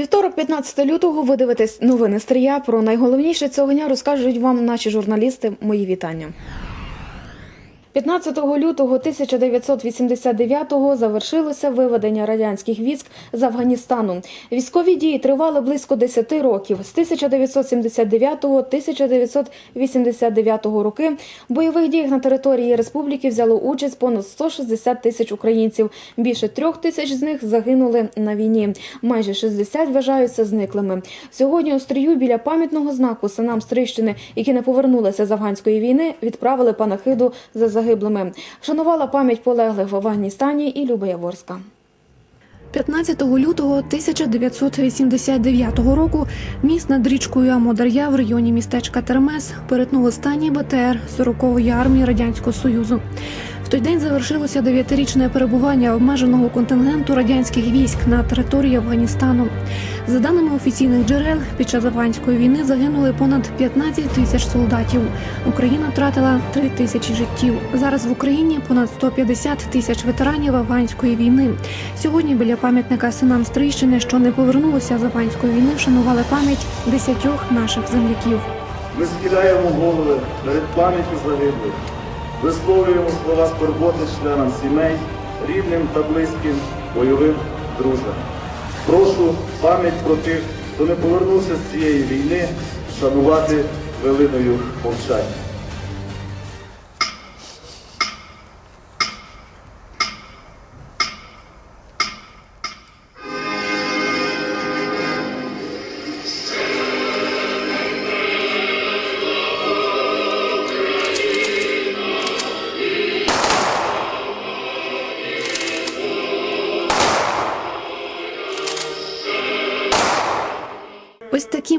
Вівторок, 15 лютого, ви дивитесь новини Стрія. Про найголовніше цього дня розкажуть вам наші журналісти. Мої вітання. 15 лютого 1989-го завершилося виведення радянських військ з Афганістану. Військові дії тривали близько 10 років. З 1979-1989 роки в бойових діях на території республіки взяло участь понад 160 тисяч українців. Більше трьох тисяч з них загинули на війні. Майже 60 вважаються зниклими. Сьогодні у стрію біля пам'ятного знаку синам Стрищини, які не повернулися з афганської війни, відправили панахиду за загиблими. Вшанувала пам'ять полеглих в Афганістані і Люба Яворська. 15 лютого 1989 року міст над річкою Амодар'я в районі містечка Термес перетнув останній БТР 40-ї армії Радянського Союзу. Той день завершилося дев'ятирічне перебування обмеженого контингенту радянських військ на території Афганістану. За даними офіційних джерел, під час афганської війни загинули понад 15 тисяч солдатів. Україна втратила 3 тисячі життів. Зараз в Україні понад 150 тисяч ветеранів афганської війни. Сьогодні біля пам'ятника синам Стрийщини, що не повернулися з афганської війни, вшанували пам'ять десятьох наших земляків. Ми скидаємо голови перед пам'яттю загиблих, висловлюємо слова скорботи членам сімей, рідним та близьким бойовим друзям. Прошу пам'ять про тих, хто не повернувся з цієї війни, шанувати хвилиною мовчання.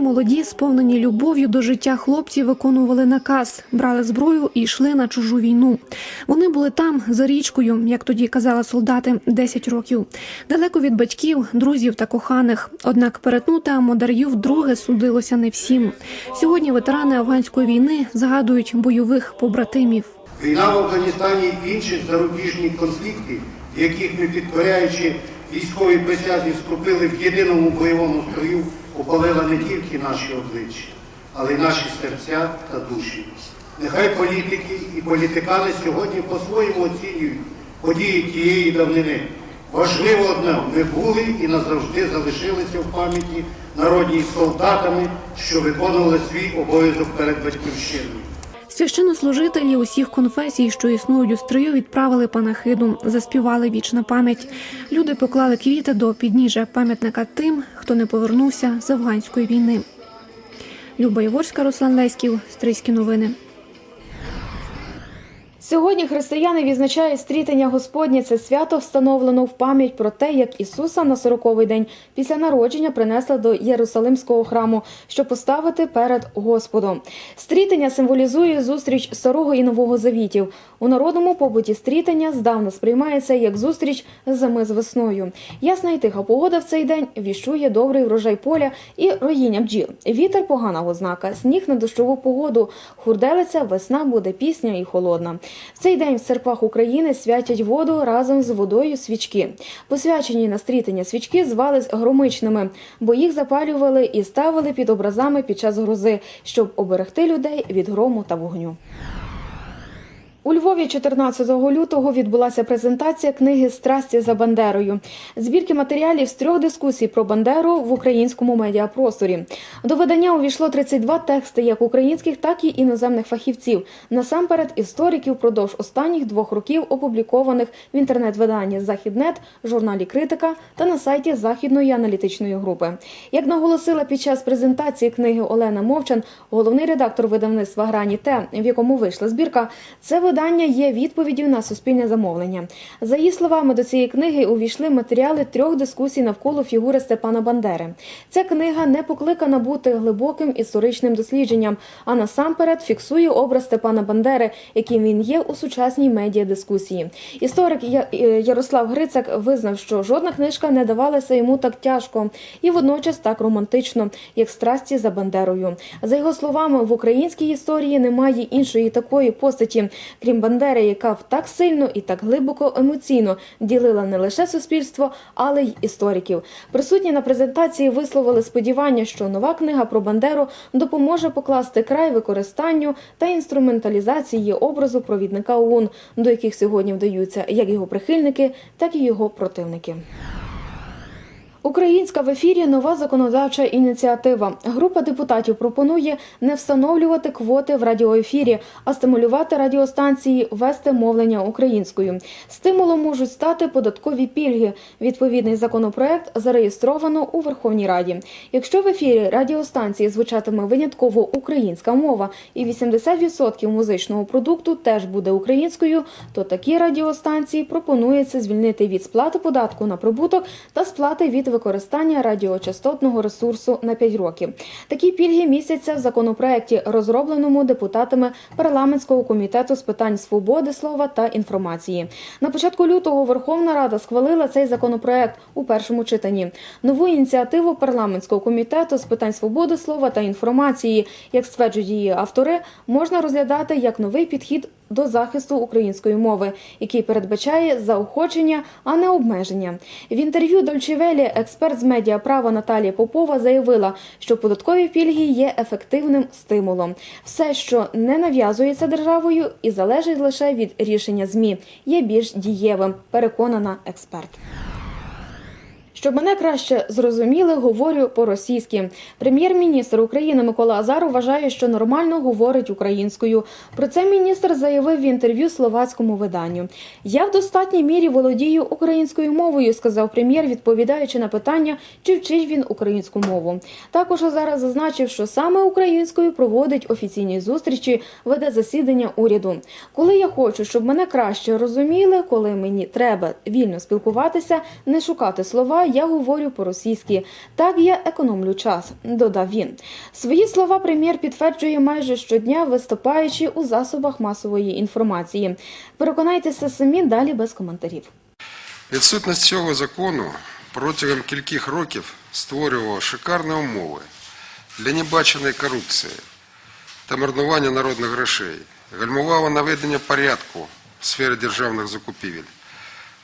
Молоді, сповнені любов'ю до життя хлопці, виконували наказ, брали зброю і йшли на чужу війну. Вони були там за річкою, як тоді казали солдати, 10 років, далеко від батьків, друзів та коханих. Однак перетнути Амодар'ю вдруге судилося не всім. Сьогодні ветерани афганської війни згадують бойових побратимів. Війна в Афганістані і інші зарубіжні конфлікти, яких ми підкоряючи військові присязі вступили в єдиному бойовому строю, опалила не тільки наші обличчя, але й наші серця та душі. Нехай політики і політикани сьогодні по-своєму оцінюють події тієї давнини. Важливо одне, ми були і назавжди залишилися в пам'яті народні солдатами, що виконували свій обов'язок перед батьківщиною. Священнослужителі усіх конфесій, що існують у стрию, відправили панахиду, заспівали вічна пам'ять. Люди поклали квіти до підніжжя пам'ятника тим, хто не повернувся з афганської війни. Люба Яворська, Руслан Леськів, Стрийські новини. Сьогодні християни відзначають стрітення Господнє. Це свято встановлено в пам'ять про те, як Ісуса на сороковий день після народження принесли до Єрусалимського храму, щоб поставити перед Господом. Стрітення символізує зустріч старого і нового завітів. У народному побуті стрітення здавна сприймається як зустріч зими з весною. Ясна і тиха погода в цей день віщує добрий врожай поля і роїння бджіл. Вітер погана ознака, сніг на дощову погоду. Хурделиця, весна буде пісня і холодна. В цей день в церквах України святять воду разом з водою свічки. Посвячені на стрітення свічки звались громичними, бо їх запалювали і ставили під образами під час грози, щоб оберегти людей від грому та вогню. У Львові 14 лютого відбулася презентація книги Страсті за Бандерою. Збірки матеріалів з трьох дискусій про Бандеру в українському медіапросторі. До видання увійшло 32 тексти як українських, так і іноземних фахівців. Насамперед істориків впродовж останніх двох років опублікованих в інтернет-виданні Західнет, журналі Критика та на сайті Західної аналітичної групи. Як наголосила під час презентації книги Олена Мовчан, головний редактор видавництва Грані те, в якому вийшла збірка, це видання є відповіддю на суспільне замовлення. За її словами, до цієї книги увійшли матеріали трьох дискусій навколо фігури Степана Бандери. Ця книга не покликана бути глибоким історичним дослідженням, а насамперед фіксує образ Степана Бандери, яким він є у сучасній медіадискусії. Історик е, Ярослав Грицак визнав, що жодна книжка не давалася йому так тяжко і водночас так романтично, як страсті за Бандерою. За його словами, в українській історії немає іншої такої постаті. Крім Бандери, яка так сильно і так глибоко емоційно ділила не лише суспільство, але й істориків. Присутні на презентації висловили сподівання, що нова книга про Бандеру допоможе покласти край використанню та інструменталізації образу провідника ОУН, до яких сьогодні вдаються як його прихильники, так і його противники. Українська в ефірі нова законодавча ініціатива. Група депутатів пропонує не встановлювати квоти в радіоефірі, а стимулювати радіостанції вести мовлення українською. Стимулом можуть стати податкові пільги. Відповідний законопроект зареєстровано у Верховній Раді. Якщо в ефірі радіостанції звучатиме винятково українська мова і 80% музичного продукту теж буде українською, то такі радіостанції пропонується звільнити від сплати податку на прибуток та сплати від використання радіочастотного ресурсу на 5 років. Такі пільги містяться в законопроекті, розробленому депутатами парламентського комітету з питань свободи слова та інформації. На початку лютого Верховна Рада схвалила цей законопроект у першому читанні. Нову ініціативу парламентського комітету з питань свободи слова та інформації, як стверджують її автори, можна розглядати як новий підхід до захисту української мови, який передбачає заохочення, а не обмеження. В інтерв'ю Дольчевелі експерт з медіаправа Наталія Попова заявила, що податкові пільги є ефективним стимулом. Все, що не нав'язується державою і залежить лише від рішення ЗМІ, є більш дієвим. Переконана експерт. Щоб мене краще зрозуміли, говорю по-російськи. Прем'єр-міністр України Микола Азаров вважає, що нормально говорить українською. Про це міністр заявив в інтерв'ю словацькому виданню. Я в достатній мірі володію українською мовою, сказав прем'єр, відповідаючи на питання, чи вчить він українську мову. Також Азаров зазначив, що саме українською проводить офіційні зустрічі, веде засідання уряду. Коли я хочу, щоб мене краще розуміли, коли мені треба вільно спілкуватися, не шукати слова, я говорю по-російськи. Так я економлю час, додав він. Свої слова прем'єр підтверджує майже щодня, виступаючи у засобах масової інформації. Переконайтеся самі далі без коментарів. Відсутність цього закону протягом кількох років створювала шикарні умови для небаченої корупції та марнування народних грошей, гальмувала наведення порядку в сфері державних закупівель,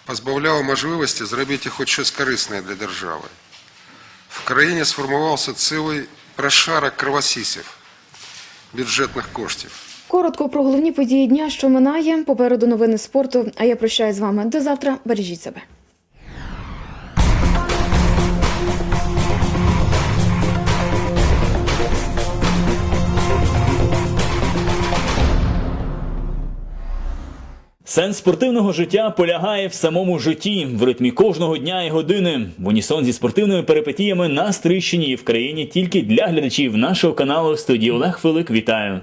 позбавляла можливості зробити хоч щось корисне для держави. В країні сформувався цілий прошарок кровосісів бюджетних коштів. Коротко про головні події дня, що минає. Попереду новини спорту. А я прощаюсь з вами до завтра. Бережіть себе. Сенс спортивного життя полягає в самому житті, в ритмі кожного дня і години. В унісон зі спортивними перипетіями на Стрищині і в країні тільки для глядачів нашого каналу студії Олег Филик. Вітаю.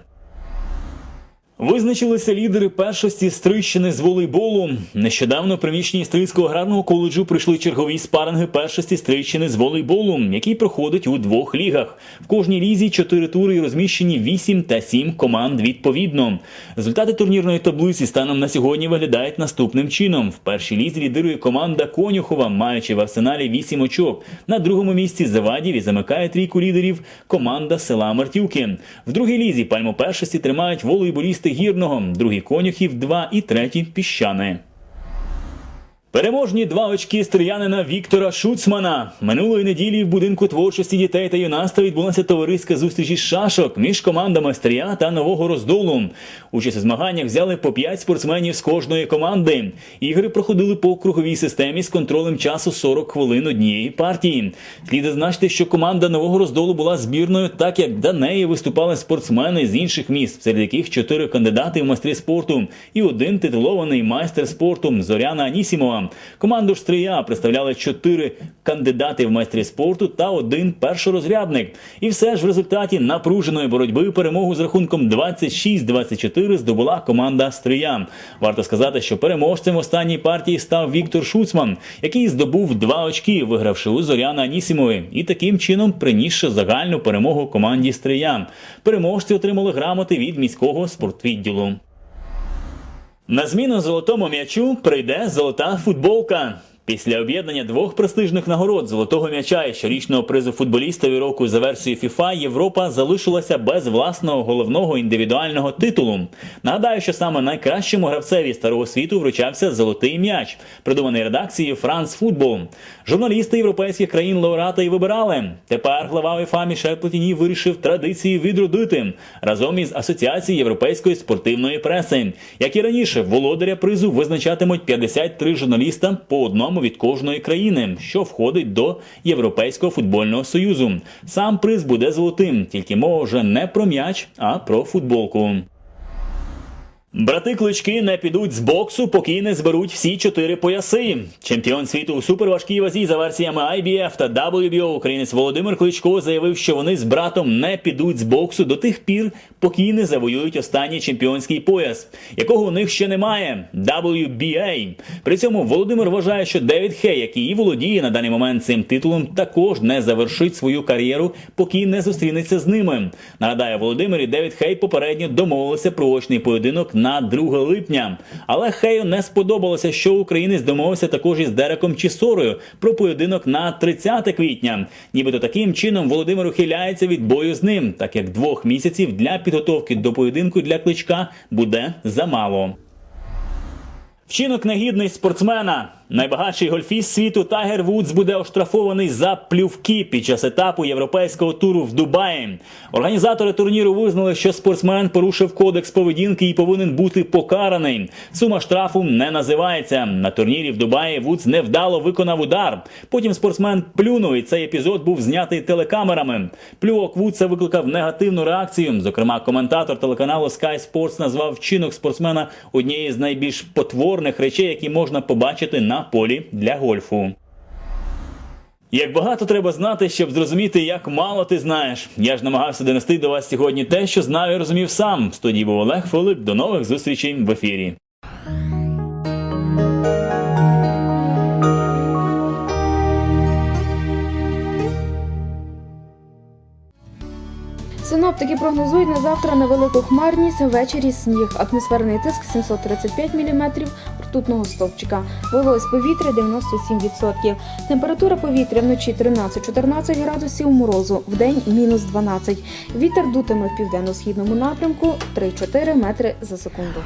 Визначилися лідери першості Стрищини з волейболу. Нещодавно в приміщенні Стрийського аграрного коледжу прийшли чергові спаринги першості Стрищини з волейболу, який проходить у двох лігах. В кожній лізі чотири тури і розміщені 8 та 7 команд відповідно. Результати турнірної таблиці станом на сьогодні виглядають наступним чином. В першій лізі лідирує команда Конюхова, маючи в арсеналі 8 очок. На другому місці Завадів і замикає трійку лідерів команда села Мартівки. В другій лізі пальму першості тримають волейболісти гірного, другий конюхів два і третій піщани. Переможні два очки стріянина Віктора Шуцмана. Минулої неділі в будинку творчості дітей та юнацтва відбулася товариська зустріч із шашок між командами Стрія та Нового Роздолу. Участь у змаганнях взяли по 5 спортсменів з кожної команди. Ігри проходили по круговій системі з контролем часу 40 хвилин однієї партії. Слід зазначити, що команда Нового Роздолу була збірною, так як до неї виступали спортсмени з інших міст, серед яких чотири кандидати в майстри спорту і один титулований майстер спорту Зоряна Анісімова. Команду ж Стрия представляли чотири кандидати в майстри спорту та один першорозрядник. І все ж в результаті напруженої боротьби перемогу з рахунком 26-24 здобула команда Стрия. Варто сказати, що переможцем останній партії став Віктор Шуцман, який здобув два очки, вигравши у Зоряна Анісімової, і таким чином принісши загальну перемогу команді Стрия. Переможці отримали грамоти від міського спортвідділу. На зміну золотому м'ячу прийде золота футболка. Після об'єднання двох престижних нагород золотого м'яча і щорічного призу футболістові року за версією FIFA Європа залишилася без власного головного індивідуального титулу. Нагадаю, що саме найкращому гравцеві старого світу вручався золотий м'яч, придуманий редакцією France Football. Журналісти європейських країн лауреата і вибирали. Тепер глава УЄФА Мішель Платіні вирішив традиції відродити разом із Асоціацією європейської спортивної преси. Як і раніше, володаря призу визначатимуть 53 журналіста по одному від кожної країни, що входить до Європейського футбольного союзу. Сам приз буде золотим, тільки мова вже не про м'яч, а про футболку. Брати клички не підуть з боксу, поки не зберуть всі чотири пояси. Чемпіон світу у суперважкій вазі за версіями IBF та WBO українець Володимир Кличко заявив, що вони з братом не підуть з боксу до тих пір, поки не завоюють останній чемпіонський пояс, якого у них ще немає WBA. При цьому Володимир вважає, що Девід Хей, який і володіє на даний момент цим титулом, також не завершить свою кар'єру, поки не зустрінеться з ними. Нагадаю, Володимир і Девід Хей попередньо домовилися про очний поєдинок на 2 липня. Але Хею не сподобалося, що українець домовився також із Дереком Чісорою про поєдинок на 30 квітня. Нібито таким чином Володимир ухиляється від бою з ним, так як двох місяців для підготовки до поєдинку для кличка буде замало. Вчинок негідний спортсмена. Найбагатший гольфіст світу Тайгер Вудс буде оштрафований за плювки під час етапу європейського туру в Дубаї. Організатори турніру визнали, що спортсмен порушив кодекс поведінки і повинен бути покараний. Сума штрафу не називається. На турнірі в Дубаї Вудс невдало виконав удар. Потім спортсмен плюнув, і цей епізод був знятий телекамерами. Плювок Вудса викликав негативну реакцію. Зокрема, коментатор телеканалу Sky Sports назвав вчинок спортсмена однією з найбільш потворних речей, які можна побачити на полі для гольфу. Як багато треба знати, щоб зрозуміти, як мало ти знаєш. Я ж намагався донести до вас сьогодні те, що знаю і розумів сам. В студії був Олег Филип. До нових зустрічей в ефірі. Синоптики прогнозують на завтра невелику хмарність, ввечері сніг, атмосферний тиск 735 мм ртутного стовпчика, вологість повітря 97%, температура повітря вночі 13-14 градусів морозу, в день мінус 12. Вітер дутиме в південно-східному напрямку 3-4 метри за секунду.